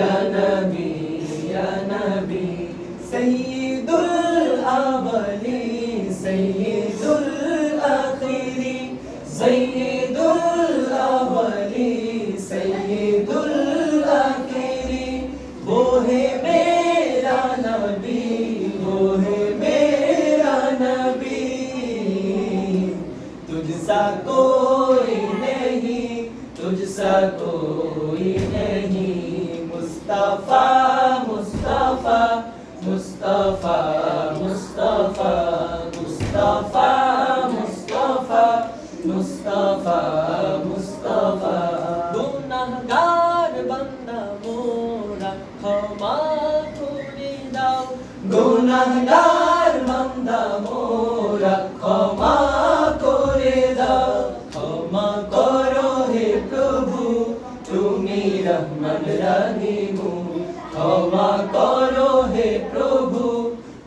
یا نبی یا نبی سید الاولی سید الاخری سید الاولی سید الاخری میرا نبی وہ میرا نبی. تجھ سا کوئی نہیں تجھ سا کوئی نہیں. মুস্তাফা মুস্তাফা মুস্তাফা মুস্তাফা মুস্তাফা মুস্তাফা মুস্তাফা মুস্তাফা গুনাহগার বান্দা মোরা ক্ষমা করে দাও। গুনাহগার রহমান রহিম ক্ষমা করো হে প্রভু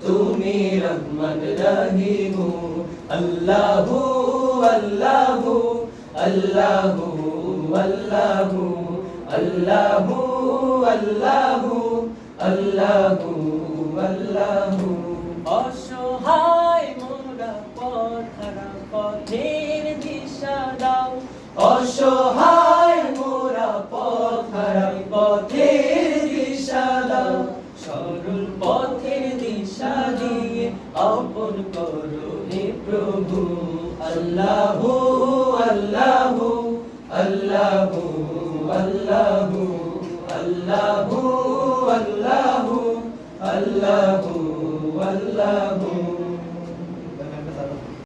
তুমি রহমান রহিম আল্লাহু আল্লাহু আল্লাহু আল্লাহু আল্লাহু আল্লাহু আল্লাহু আল্লাহু। অসহায় মোরা পথরা পথের দিশা দাও। অসহায় সরল পথের দিশা দিয়ে আপন করো হে প্রভু। আল্লাহ আল্লাহ আল্লাহ আল্লাহ আল্লাহ আল্লাহ আল্লাহ।